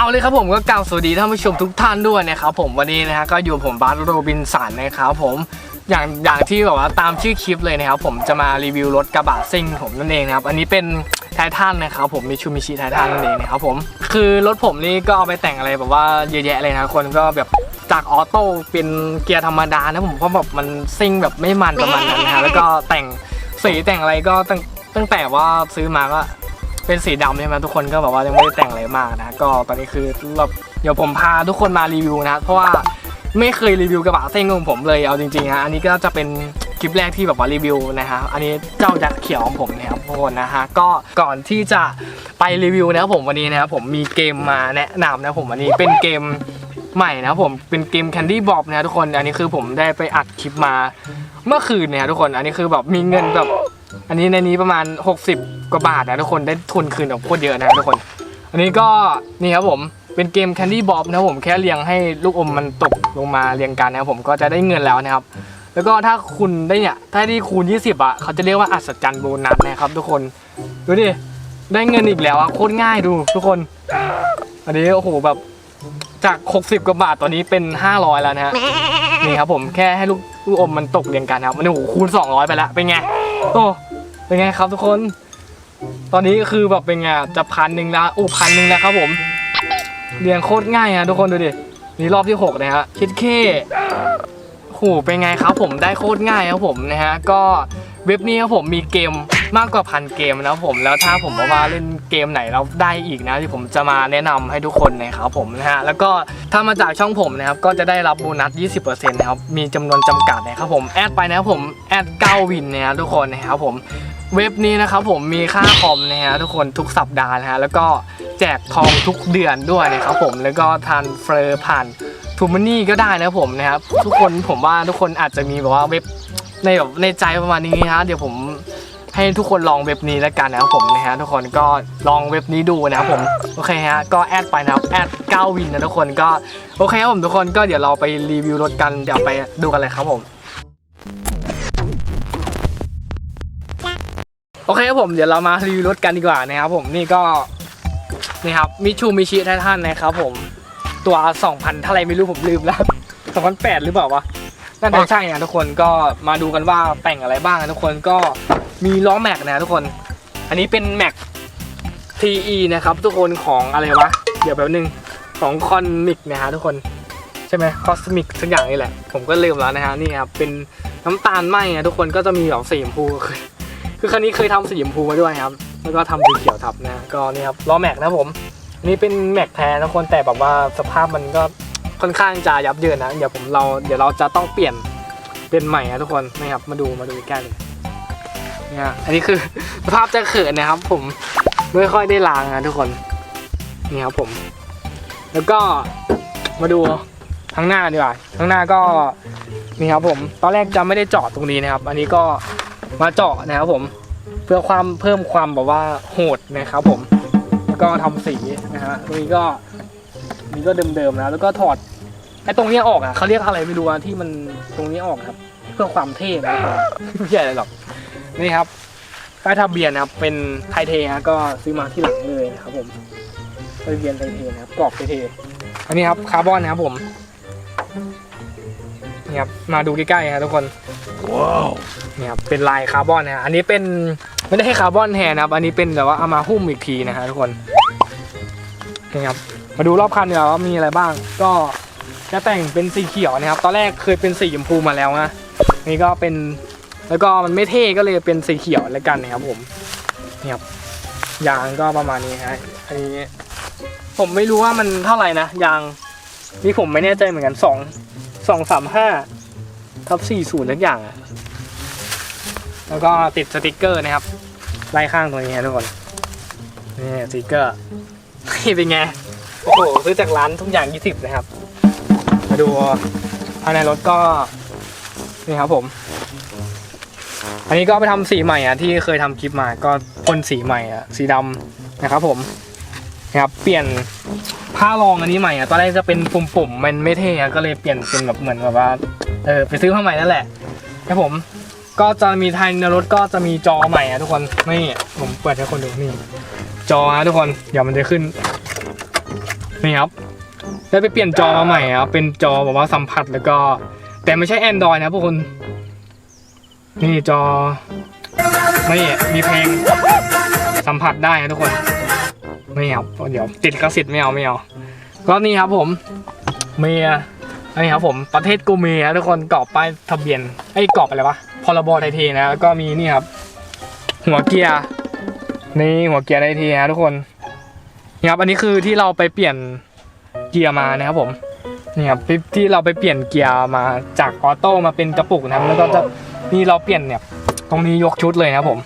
เอาเลยครับผมก็กล่าวสวัสดีท่านผู้ชมทุกท่านด้วยนะครับผมวันนี้นะฮะก็อยู่ผมบาสโรบินสันนะครับผมอย่างอย่างที่แบบว่าตามชื่อคลิปเลยนะครับผมจะมารีวิวรถกระบะซิ่งผมนั่นเองนะครับอันนี้เป็นไททันนะครับผมมิชูมิชิไททันนั่นเองนะครับผมคือรถผมนี่ก็เอาไปแต่งอะไรแบบว่าเยอะแยะเลยนะคนก็แบบจากออโต้เป็นเกียร์ธรรมดานะผมเพราะแบบมันซิ่งแบบไม่มันประมาณนั้นนะฮะแล้วก็แต่งสีแต่งอะไรก็ตั้งตั้งแต่ว่าซื้อมาก็ เป็นสีดำใช่ไหมทุกคนก็แบบว่ายังไม่ได้แต่งอะไรมากนะก็ตอนนี้คือแบบเดี๋ยวผมพาทุกคนมารีวิวนะเพราะว่าไม่เคยรีวิวกระบะซิ่งของผมเลยเอาจริงๆฮะอันนี้ก็จะเป็นคลิปแรกที่แบบว่ารีวิวนะฮะอันนี้เจ้ายักษ์เขียวของผมนะครับทุกคนนะฮะก็ก่อนที่จะไปรีวิวนะครับผมวันนี้นะครับผมมีเกมมาแนะนำนะผมอันนี้เป็นเกมใหม่นะครับผมเป็นเกม Candy Bob นะทุกคนอันนี้คือผมได้ไปอัดคลิปมาเมื่อคืนเนี่ยทุกคนอันนี้คือแบบมีเงินแบบ อันนี้ในนี้ประมาณ 60 กว่าบาทนะทุกคนได้ทุนคืนแบบโคตรเยอะนะทุกคน อันนี้ก็นี่ครับผมเป็นเกม Candy Bob นะครับผมแค่เรียงให้ลูกอมมันตกลงมาเรียงกันนะครับผมก็จะได้เงินแล้วนะครับ แล้วก็ถ้าคุณได้เนี่ยถ้าที่คูณ 20อะเขาจะเรียกว่าอัศจรรย์โบนัสนะครับทุกคนดูดิได้เงินอีกแล้วอะโคตรง่ายดูทุกคน อันนี้โอ้โหแบบ จาก 60 กว่าบาทตอนนี้เป็น 500 แล้วนะฮะนี่ครับผมแค่ให้ลูกลูกอมมันตกเรียงกันครับมันโอ้โหคูณ 200 ไปแล้วเป็นไงโอ้เป็นไงครับทุกคน ตอนนี้คือแบบเป็นไงจะพันหนึ่งแล้วอู้พันหนึ่งแล้วครับผมเรียงโคตรง่ายฮะทุกคนดูดินี่รอบที่ 6 นะฮะคิดเคโหเป็นไงครับผมได้โคตรง่ายครับผมนะฮะก็เว็บนี้ครับผมมีเกม มากกว่าพันเกมนะผมแล้วถ้าผมบอกว่าเล่นเกมไหนแล้วได้อีกนะที่ผมจะมาแนะนำให้ทุกคนนะครับผมนะฮะแล้วก็ถ้ามาจากช่องผมนะครับก็จะได้รับโบนัส 20%นะครับมีจำนวนจำกัดนะครับผมแอดไปนะครับผมแอด9วินนะฮะทุกคนนะครับผมเว็บนี้นะครับผมมีค่าคอมนะฮะทุกคนทุกสัปดาห์นะฮะแล้วก็แจกทองทุกเดือนด้วยนะครับผมแล้วก็ทานเฟอร์ผ่านทูมันนี่ก็ได้นะผมนะครับทุกคนผมว่าทุกคนอาจจะมีแบบว่าเว็บในแบบในใจประมาณนี้นะเดี๋ยวผม ให้ทุกคนลองเว็บนี้แล้วกันนะครับผมนะฮะทุกคนก็ลองเว็บนี้ดูนะครับผมโอเคฮะก็แอดไปนะครับแอด9วินนะทุกคนก็โอเคครับผมทุกคนก็เดี๋ยวเราไปรีวิวรถกันเดี๋ยวไปดูกันเลยครับผมโอเคครับผมเดี๋ยวเรามารีวิวรถกันดีกว่านะครับผมนี่ก็นี่ครับมิชูมิชิไททันนะครับผมตัว 2,000เท่าไรไม่รู้ผมลืมแล้ว2,008หรือเปล่าวะน่าจะใช่นะทุกคนก็มาดูกันว่าแต่งอะไรบ้างนะทุกคนก็ มีล้อแม็กนะทุกคน อันนี้เป็นแม็ก TE นะครับ ทุกคนของอะไรวะ เดี๋ยวแป๊บนึงของคอนมิกนะฮะทุกคนใช่ไหมคอสมิกสักอย่างนี่แหละ ผมก็ลืมแล้วนะฮะนี่ครับเป็นน้ำตาลไหมนะทุกคนก็จะมีแบบสีชมพูคือคันนี้เคยทำสีชมพูมาด้วยครับ แล้วก็ทำสีเขียวทับนะก็นี่ครับล้อแม็กนะผมอันนี่เป็นแม็กแท้นะทุกคนแต่แบบว่าสภาพมันก็ค่อนข้างจะยับเยินนะเดี๋ยวผมเราเดี๋ยวเราจะต้องเปลี่ยนเป็นใหม่นะทุกคนนะครับมาดูมาดูใกล้เลย เนี่ย อันนี้คือภาพจะเขินนะครับ ผมไม่ค่อยได้ล้างนะทุกคน นี่ครับผม แล้วก็มาดูข้างหน้าดีกว่าข้างหน้าก็นี่ครับผม ตอนแรกจะไม่ได้เจาะตรงนี้นะครับ อันนี้ก็มาเจาะนะครับผม เพื่อความเพิ่มความแบบว่าโหดนะครับผม แล้วก็ทำสีนะฮะตรงนี้ก็นี่ก็เดิมๆนะแล้วก็ถอดไอ้ตรงนี้ออกอะเขาเรียกอะไรไม่รู้อะที่มันตรงนี้ออกครับ เพื่อความเท่นะครับไม่ใช่อะไรหรอก นี่ครับป้ายทะเบียนนะครับ เป็นไทเทฮะก็ซื้อมาที่หลังเลยนะครับผมทะเบียนไทเทนะครับกรอบไทเทอันนี้ครับคาร์บอนนะครับผมนี่ครับมาดูใกล้ๆครับทุกคนเนี่ยครับเป็นลายคาร์บอนนะฮะอันนี้เป็นไม่ได้ให้คาร์บอนแทนนะครับ อันนี้เป็นแบบว่าเอามาหุ้มอีกทีนะฮะทุกคนนี่ครับมาดูรอบคันดีกว่าว่ามีอะไรบ้าง ก็จะแต่งเป็นสีเขียวนะครับ ตอนแรกเคยเป็นสีชมพูมาแล้วนะนี่ก็เป็น แล้วก็มันไม่เท่ก็เลยเป็นสีเขียวแล้วกันนะครับผมนี่ครับยางก็ประมาณนี้ฮะอันนี้ผมไม่รู้ว่ามันเท่าไหร่นะยางนี่ผมไม่แน่ใจเหมือนกันสองสองสามห้าทับสี่ศูนย์ทุกอย่างอะแล้วก็ติดสติกเกอร์นะครับไล่ข้างตรงนี้นะทุกคนนี่สติกเกอร์นี่เป็นไงโอ้โหซื้อจากร้านทุกอย่าง20นะครับ มาดูภายในรถก็นี่ครับผม อันนี้ก็ไปทำสีใหม่อะที่เคยทำคลิปมาก็พ่นสีใหม่อะสีดำนะครับผมนะครับเปลี่ยนผ้ารองอันนี้ใหม่อะตอนแรกจะเป็นปุ่มๆมันไม่เท่อะก็เลยเปลี่ยนเป็นแบบเหมือนแบบว่าเออไปซื้อผ้าใหม่นั่นแหละครับผม ก็จะมีไทยในรถก็จะมีจอใหม่อะทุกคนนี่ผมเปิดให้คนดูนี่จอนะทุกคนเดี๋ยวมันจะขึ้นนี่ครับได้ไปเปลี่ยนจอมาใหม่ครับเป็นจอแบบว่าสัมผัสแล้วก็ แต่ไม่ใช่ Android นะพวกคุณ นี่จอ ไม่มีเพลงสัมผัสได้นะทุกคน ไม่เอาเดี๋ยวติดกระสิทธิ์ไม่เอาไม่เอาก็นี่ครับผมเมียอันนี้ครับผมประเทศกูเมียทุกคนกรอบป้ายทะเบียนไอ้กรอบอะไรวะพรบไทยเทนะแล้วก็มีนี่ครับ หัวเกียร์นี่หัวเกียร์ไทยเทนะทุกคนนี่ครับอันนี้คือที่เราไปเปลี่ยนเกียร์มานะครับผมนี่ครับที่ที่เราไปเปลี่ยนเกียร์มาจากออโต้มาเป็นกระปุกนะครับแล้วก็จะ นี่เราเปลี่ยนเนี่ย ตรงนี้ยกชุดเลยนะผม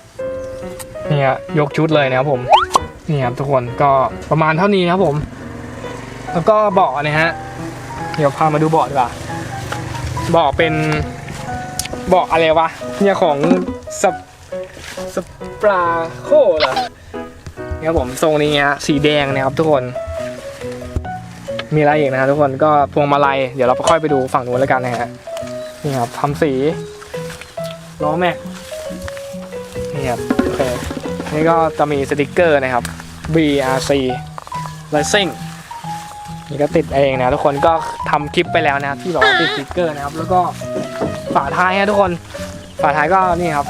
นี่ฮะยกชุดเลยนะครับผมนี่ครับทุกคนก็ประมาณเท่านี้นะครับผม แล้วก็เบาะนะฮะเดี๋ยวพามาดูเบาะดีกว่าเบาะเป็นเบาะอะไรวะเนี่ยของสปสปราโคเหรอเนี่ยครับผมทรงนี้ฮะสีแดงนะครับทุกคน มีอะไรอีกนะครับทุกคนก็พวงมาลัยเดี๋ยวเราค่อยไปดูฝั่งนู้นแล้วกันนะฮะนี่ครับทำสี ล้อแม็กนี่ครับโอเคนี่ก็จะมีสติกเกอร์นะครับ BRC Racing นี่ก็ติดเองนะทุกคนก็ทำคลิปไปแล้วนะที่บอกว่าติดสติกเกอร์นะครับ แล้วก็ฝาท้ายฮะทุกคนฝาท้ายก็นี่ครับ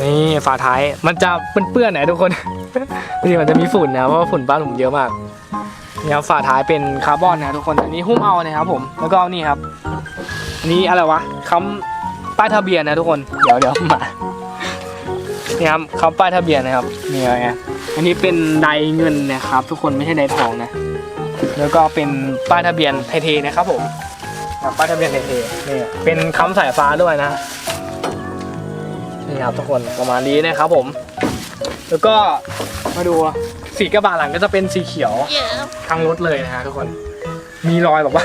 นี่ฝาท้ายมันจะเปื้อนๆหน่อยทุกคนนี่มันจะมีฝุ่นนะเพราะฝุ่นบ้านผมเยอะมากนี่ครับฝาท้ายเป็นคาร์บอนนะทุกคนอันนี้หุ้มเอานะครับผมแล้วก็นี่ครับนนี้อะไรวะคำ ป้ายทะเบียนนะทุกคน เดี๋ยวเดี๋ยวมานี่ครับคำป้ายทะเบียนนะครับนี่ไงอันนี้เป็นไดเงินนะครับ ทุกคนไม่ใช่ไดทองนะ แล้วก็เป็นป้ายทะเบียนไทยเทนะครับผมครับป้ายทะเบียนไทยเทนี่เป็นคำสายฟ้าด้วยนะนี่ครับทุกคนประมาณนี้นะครับผม แล้วก็มาดูสีกระบะหลังก็จะเป็นสีเขียวทั้งรถเลยนะฮะทุกคน มีรอยแบบว่า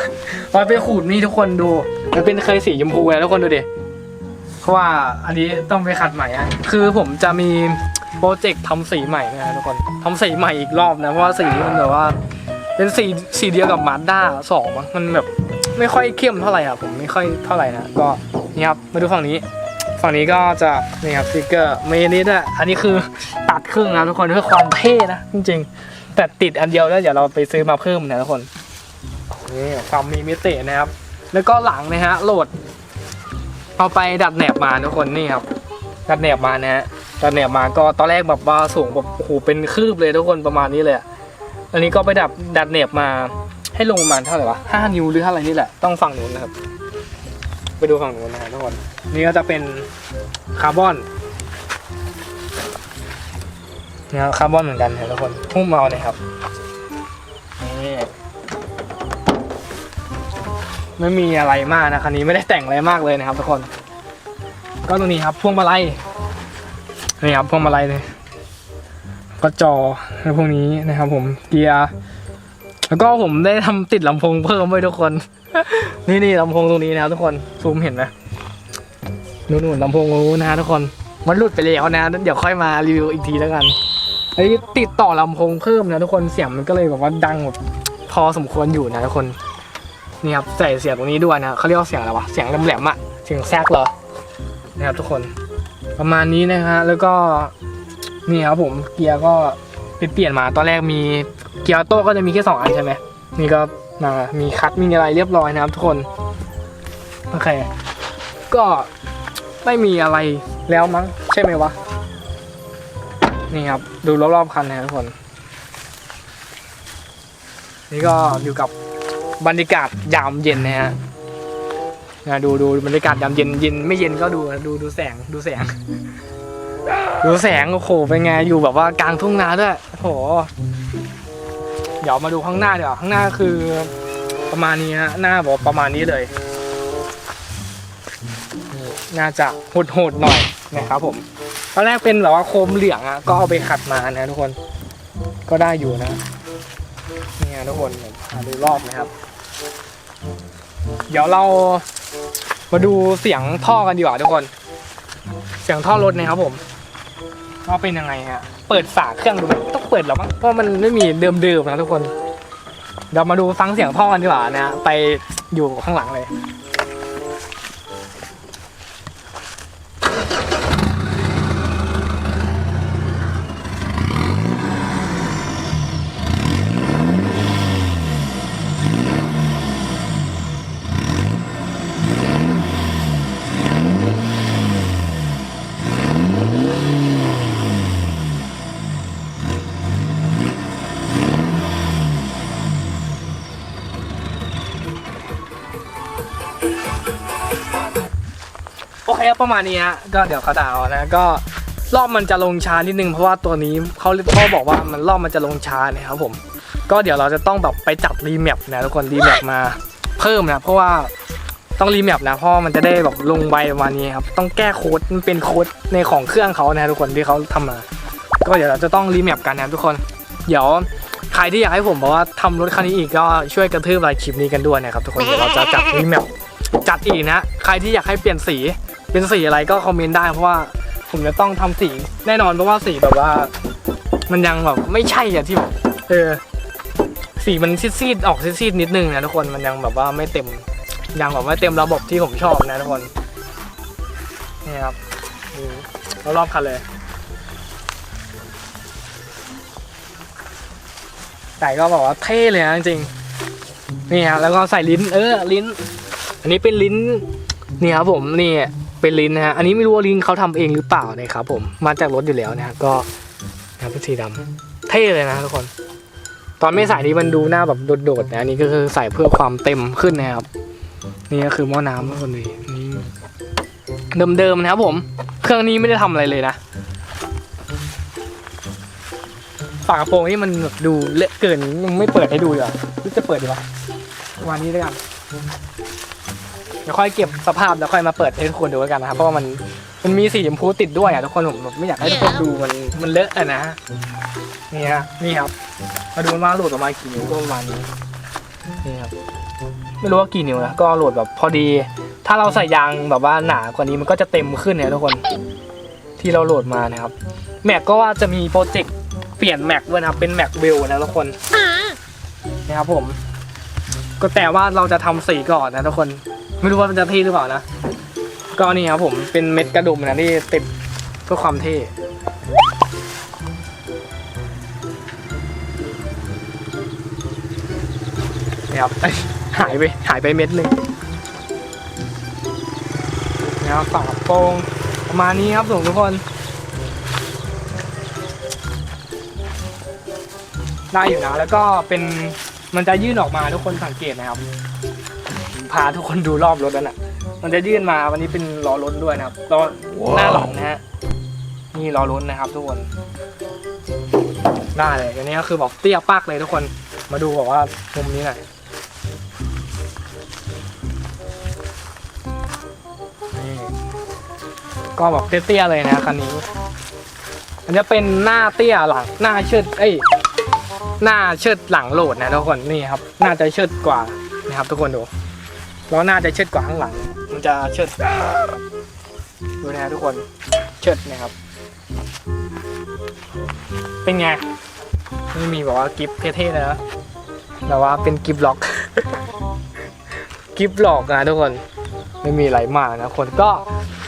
รอยไปขูดนี่ทุกคนดู มันเป็นเคยสีชมพูนะทุกคนดูดิ เพราะว่าอันนี้ต้องไปขัดใหม่อะคือผมจะมีโปรเจกต์ทำสีใหม่นะฮะทุกคนทำสีใหม่อีกรอบนะ เพราะว่าสีมันแบบว่า เป็นสีสีเดียวกับมาด้าสองมันแบบไม่ค่อยเข้มเท่าไหร่อะผมไม่ค่อยเท่าไหร่นะก็นี่ครับมาดูฝั่งนี้ฝั่งนี้ก็จะนี่ครับสติกเกอร์เมนิดอะอันนี้คือตัดครึ่งนะทุกคนเพื่อความเท่นะจริงๆ แต่ติดอันเดียวแล้วเดี๋ยวเราไปซื้อมาเพิ่มนะทุกคนนี่ความมีมิตินะครับ แล้วก็หลังนะฮะโหลด เอาไปดัดแหนบมาทุกคนนี่ครับ ดัดแหนบมานะฮะดัดแหนบมาก็ตอนแรกแบบว่าสูงแบบโอ้โหเป็นคืบเลยทุกคนประมาณนี้เลยอันนี้ก็ไปดัดดัดแหนบมาให้ลงประมาณเท่าไหร่วะห้านิ้วหรือเท่าไหร่นี่แหละต้องฝั่งนู้นนะครับ ไปดูฝั่งนู้นนะฮะทุกคนนี่ก็จะเป็นคาร์บอนนะครับคาร์บอนเหมือนกันนะทุกคนพุ่มเมาเนี่ยครับนี่ ไม่มีอะไรมากนะคันนี้ไม่ได้แต่งอะไรมากเลยนะครับทุกคน ก็ตรงนี้ครับพวงมาลัยนี่ครับพวงมาลัยเลยก็จอแล้วพวกนี้นะครับ ผมเกียร์แล้วก็ผมได้ทำติดลำโพงเพิ่มไว้ทุกคน นี่นี่ลำโพงตรงนี้นะครับทุกคนซูมเห็นไหมนู่นๆลำโพงนู้นนะทุกคนมันหลุดไปแล้วนะเดี๋ยวค่อยมารีวิวอีกทีแล้วกันไอ้ติดต่อลำโพงเพิ่มนะทุกคนเสียงมันก็เลยแบบว่าดังแบบพอสมควรอยู่นะทุกคน นี่ครับใส่เสียงตรงนี้ด้วยนะเขาเรียกว่าเสียงอะไรวะเสียงแหลมๆอะเสียงแซกเหรอนะครับทุกคนประมาณนี้นะฮะแล้วก็นี่ครับผมเกียร์ก็ไปเปลี่ยนมาตอนแรกมีเกียร์โต้ก็จะมีแค่สองอันใช่ไหมนี่ก็มามีคัดมีอะไรเรียบร้อยนะครับทุกคนโอเคก็ไม่มีอะไรแล้วมั้งใช่ไหมวะนี่ครับดูรอบๆคันนะครับทุกคน นี่ก็อยู่กับ บรรยากาศยามเย็นนะฮะนะดูดูบรรยากาศยามเย็นเย็นไม่เย็นก็ดูดูดูแสงดูแสง ดูแสงโอ้โหเป็นไงอยู่แบบว่ากลางทุ่งนาด้วยโอ้โหเดี๋ยวมาดูข้างหน้าเดี๋ยวข้างหน้าคือประมาณนี้ฮะหน้าบอกประมาณนี้เลยนี่น่าจะโหดหน่อยนะครับผมตอนแรกเป็นแบบว่าโคมเหลืองอะก็เอาไปขัดมานะทุกคนก็ได้อยู่นะนี่ฮะทุกคนผมพาดูรอบนะครับ เดี๋ยวเรามาดูเสียงท่อกันดีกว่าทุกคน เสียงท่อรถนะครับผมว่าเป็นยังไงฮะ เปิดฝาเครื่องดูต้องเปิดหรอมั้งเพราะมันไม่มีเดิมๆนะทุกคน เดี๋ยวมาดูฟังเสียงท่อกันดีกว่านะ ไปอยู่ข้างหลังเลย ประมาณนี้ฮะก็เดี๋ยวเขาดาวน์นะก็รอบมันจะลงช้านิดนึงเพราะว่าตัวนี้เขาพ่อบอกว่ามันรอบมันจะลงช้านะครับผม ก็เดี๋ยวเราจะต้องแบบไปจัดรีแมปนะทุกคนรีแมปมาเพิ่มนะเพราะว่าต้องรีแมปนะเพราะมันจะได้แบบลงไวประมาณนี้ครับต้องแก้โค้ดมันเป็นโค้ดในของเครื่องเขานะทุกคนที่เขาทำมา ก็เดี๋ยวเราจะต้องรีแมปกันนะทุกคน เดี๋ยวใครที่อยากให้ผมบอกว่าทำรถคันนี้อีกก็ช่วยกระทืบไลค์คลิปนี้กันด้วยนะครับทุกคนเดี๋ยวเราจะจัดรีแมปจัดอีกนะ ใครที่อยากให้เปลี่ยนสี เป็นสีอะไรก็คอมเมนต์ได้เพราะว่าผมจะต้องทำสีแน่นอนเพราะว่าสีแบบว่า มันยังแบบไม่ใช่อะที่เออสีมันซีดๆออกซีดๆนิดนึงนะทุกคนมันยังแบบว่าไม่เต็มยังแบบไม่เต็มระบบที่ผมชอบนะทุกคนนี่ครับรอบๆคันเลยใส่ก็บอกว่าเท่เลยนะจริงๆนี่ฮะแล้วก็ใส่ลิ้น เออลิ้น อันนี้เป็นลิ้นนี่ครับผมนี่ เป็นลิ้นนะฮะ อันนี้ไม่รู้ว่าลิ้นเขาทำเองหรือเปล่านะครับผม มาจากรถอยู่แล้วนะก็นะครับเป็นสีดำเท่เลยนะทุกคน ตอนไม่ใส่นี่มันดูหน้าแบบโดดๆนะอันนี้ก็คือใส่เพื่อความเต็มขึ้นนะครับ นี่ก็คือหม้อน้ำทุกคนเลยนี่เดิมๆนะครับผม เครื่องนี้ไม่ได้ทำอะไรเลยนะ ฝากระโปรงนี่มันแบบดูเละเกินยังไม่เปิดให้ดูเลยอะหรือจะเปิดดีวะวันนี้ด้วยกัน เดี๋ยวค่อยเก็บสภาพแล้วค่อยมาเปิดให้ทุกคนดูแล้วกันนะครับเพราะว่ามันมันมีสีชมพูติดด้วยอะทุกคนผมแบบไม่อยากให้ทุกคนดูมันมันเลอะอะนะนี่ฮะนี่ครับมาดูว่าโหลดออกมากี่นิ้วก็ประมาณนี้นี่ครับไม่รู้ว่ากี่นิ้วนะก็โหลดแบบพอดี ถ้าเราใส่ยางแบบว่าหนากว่านี้มันก็จะเต็มขึ้นเนี่ยทุกคนที่เราโหลดมานะครับแม็กก็ว่าจะมีโปรเจกต์เปลี่ยนแม็กด้วยนะครับเป็นแม็กเวลนะทุกคนนะครับผม ก็แต่ว่าเราจะทำสีก่อนนะทุกคน ไม่รู้ว่ามันจะเท่หรือเปล่านะ ก็นี่ครับผมเป็นเม็ดกระดุมนะที่ติดเพื่อความเท่นี่ครับหายไปหายไปเม็ดหนึ่งนะครับฝากโปรงประมาณนี้ครับส่งทุกคน ได้อยู่นะแล้วก็เป็นมันจะยื่นออกมาทุกคนสังเกตนะครับ พาทุกคนดูรอบรถแล้วน่ะ มันจะยื่นมาวันนี้เป็นล้อล้นด้วยนะครับล้อหน้าหลังนะฮะนี่ล้อล้นนะครับ ทุกคนได้เลยอันนี้ก็คือบอกเตี้ยปากเลยทุกคนมาดูบอกว่ามุมนี้หน่อยนี่ก็บอกเตี้ยๆเลยนะคันนี้อันนี้เป็นหน้าเตี้ยหลังหน้าเชิดเอ้ยหน้าเชิดหลังโหลดนะทุกคนนี่ครับ น่าจะเชิดกว่านะครับทุกคนดู ล้อหน้าจะเชิดกว่าข้างหลัง มันจะเชิดดูนะฮะทุกคน เชิดนะครับ เป็นไงไม่มีบอกว่ากิฟเท่ๆเลยนะแต่ว่าเป็นกิฟล็อก กิฟหลอกนะทุกคน ไม่มีอะไรมากนะคนก็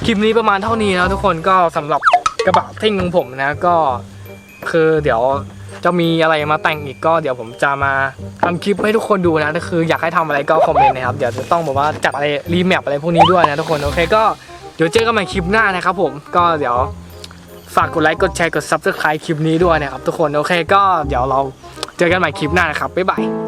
คลิปนี้ประมาณเท่านี้นะทุกคนก็สำหรับกระบะทิ้งของผมนะก็คือเดี๋ยว จะมีอะไรมาแต่งอีกก็เดี๋ยวผมจะมาทำคลิปให้ทุกคนดูนะก็คืออยากให้ทำอะไรก็คอมเมนต์นะครับเดี๋ยวจะต้องบอกว่าจัดอะไรรีแมปอะไรพวกนี้ด้วยนะทุกคนโอเคก็เดี๋ยวเจอกันใหม่คลิปหน้านะครับผมก็เดี๋ยวฝากกดไลค์กดแชร์กดซับสไคร b e คลิปนี้ด้วยนะครับทุกคนโอเคก็เดี๋ยวเราเจอกันใหม่คลิปหน้านะครับบ๊ายบาย